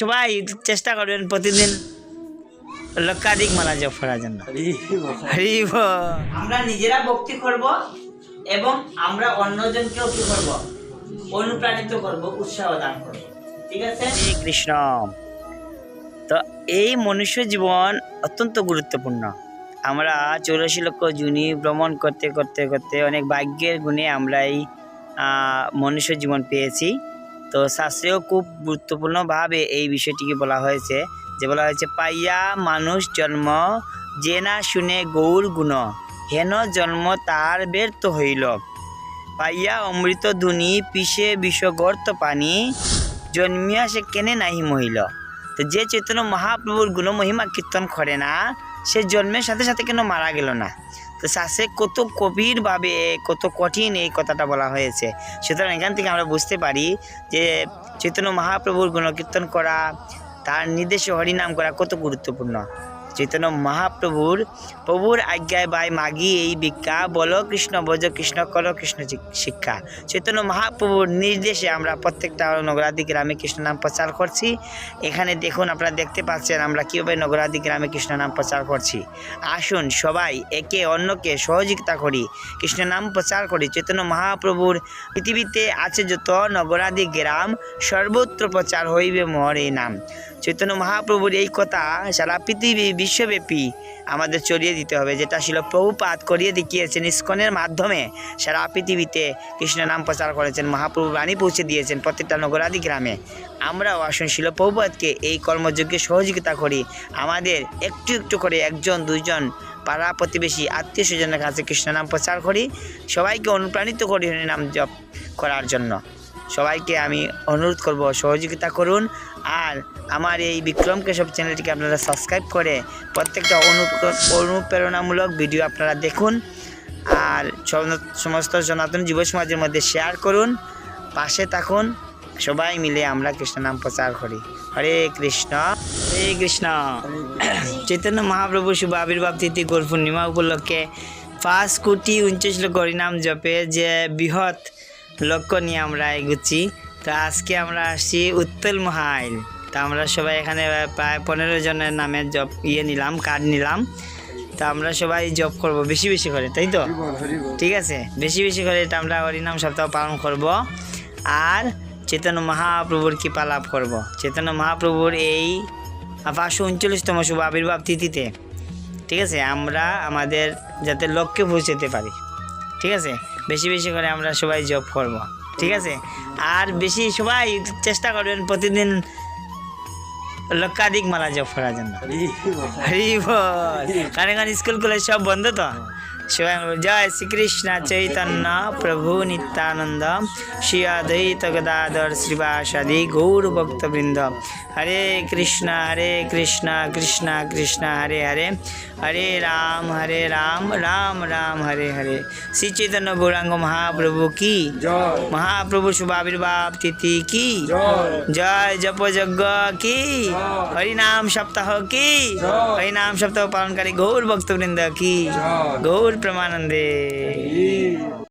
সবাই চেষ্টা করবেন প্রতিদিন লক্ষাধিক মালা জপ করার জন্য। আমরা নিজেরা ভক্তি করব এবং আমরা অন্যজনকেও কি করব? অনুপ্রাণিত করব উৎসাহ দান করব। ঠিক আছে? কৃষ্ণ। তো এই মনুষ্য জীবন অত্যন্ত গুরুত্বপূর্ণ। আমরা চৌরাশি লক্ষ জুনি ভ্রমণ করতে করতে করতে অনেক ভাগ্যের গুণে আমরা এই মনুষ্য জীবন পেয়েছি। তো শাস্ত্রেও খুব গুরুত্বপূর্ণভাবে এই বিষয়টিকে বলা হয়েছে, যে বলা হয়েছে, পাইয়া মানুষ জন্ম যে না শুনে গৌর গুণ, হেন জন্ম তার ব্যর্থ হইল। পাইয়া অমৃত ধুনি পিষে বিষগর্ত পানি, জন্মিয়া সে কেনে নাহি মহিল। তো যে চৈতন্য মহাপ্রভুর গুণ মহিমা কীর্তন করে না, সে জন্মের সাথে সাথে কেন মারা গেল না? তো শ্বাসে কত গভীরভাবে, কত কঠিন এই কথাটা বলা হয়েছে। সুতরাং এখান থেকে আমরা বুঝতে পারি যে চৈতন্য মহাপ্রভুর গুণকীর্তন করা, তার নির্দেশে হরিনাম করা কত গুরুত্বপূর্ণ। চৈতন্য মহাপ্রভুর, প্রভুর আজ্ঞায় বাই মাগি এই ভিক্ষা। বলো কৃষ্ণ ভজ কৃষ্ণ, করো কৃষ্ণ শিক্ষা। চৈতন্য মহাপ্রভুর নির্দেশে আমরা প্রত্যেকটা নগরাদি গ্রামে কৃষ্ণ নাম প্রচার করছি। এখানে দেখুন আপনারা দেখতে পাচ্ছেন আমরা কীভাবে নগরাদি গ্রামে কৃষ্ণ নাম প্রচার করছি। আসুন সবাই একে অন্যকে সহযোগিতা করি, কৃষ্ণ নাম প্রচার করি। চৈতন্য মহাপ্রভুর পৃথিবীতে আছে যত নগরাদি গ্রাম, সর্বত্র প্রচার হইবে মোহর এই নাম। চৈতন্য মহাপ্রভুর এই কথা সারা পৃথিবী বিশ্বব্যাপী আমাদের চড়িয়ে দিতে হবে, যেটা ছিল প্রভুপাত করিয়ে দেখিয়েছেন ইস্কনের মাধ্যমে সারা পৃথিবীতে কৃষ্ণ নাম প্রচার করেছেন, মহাপ্রভু বাণী পৌঁছে দিয়েছেন প্রত্যেকটা নগরাদি গ্রামে। আমরাও আসুন শিল প্রভুপাতকে এই কর্মযজ্ঞে সহযোগিতা করি। আমাদের একটু একটু করে একজন, দুইজন পাড়া প্রতিবেশী, আত্মীয় স্বজনের কাছে কৃষ্ণ নাম প্রচার করি। সবাইকে অনুপ্রাণিত করি নাম জপ করার জন্য। সবাইকে আমি অনুরোধ করব, সহযোগিতা করুন। আর আমার এই বিক্রম কেশব চ্যানেলটিকে আপনারা সাবস্ক্রাইব করে প্রত্যেকটা অনু- অনুপ্রেরণামূলক ভিডিও আপনারা দেখুন। আর সমস্ত সনাতন যুব সমাজের মধ্যে শেয়ার করুন। পাশে থাকুন। সবাই মিলে আমরা কৃষ্ণ নাম প্রচার করি। হরে কৃষ্ণ। হরে কৃষ্ণ। চৈতন্য মহাপ্রভু শুভ আবির্ভাব তিথি গোর পূর্ণিমা উপলক্ষে পাঁচ কোটি উনচল্লিশ হরিনাম জপে যে বৃহৎ লক্ষ্য নিয়ে আমরা এগুচ্ছি। তো আজকে আমরা আসছি উত্তল মহাইল। তা আমরা সবাই এখানে প্রায় পনেরো জনের নামে জব ইয়ে নিলাম কার্ড নিলাম। তা আমরা সবাই জব করব বেশি বেশি করে তাই তো? ঠিক আছে? বেশি বেশি করে এটা আমরা হরিনাম সপ্তাহ পালন করব। আর চৈতন্য মহাপ্রভুর কৃপা লাভ করব। চৈতন্য মহাপ্রভুর এই পাঁচশো উনচল্লিশতম শুভ আবির্ভাব তিথিতে। ঠিক আছে? আমরা আমাদের যাতে লক্ষ্যে পৌঁছতে পারি। ঠিক আছে? বেশি বেশি করে আমরা সবাই জব করব ঠিক আছে? আর বেশি সবাই চেষ্টা করবেন প্রতিদিন লক্ষাধিক মালা জব করার জন্য। কারণ এখানে স্কুল কলেজ সব বন্ধ তো? সবাই বলব, জয় শ্রীকৃষ্ণ চৈতন্য প্রভু নিত্যানন্দ শ্রী অদ্বৈত গদাধর শ্রীবাসাদি গৌর ভক্তবৃন্দ হরে কৃষ্ণ হরে কৃষ্ণ কৃষ্ণ কৃষ্ণ হরে হরে হরে রাম হরে রাম রাম রাম হরে হরে শ্রী চৈতন্য গৌরাঙ্গ মহাপ্রভু কি জয় মহাপ্রভু শুভ আবির্ভাব তিথি কি জয় জয় জপ যজ্ঞ কি জয়। হরিনাম সপ্তাহ কি জয়। হরিনাম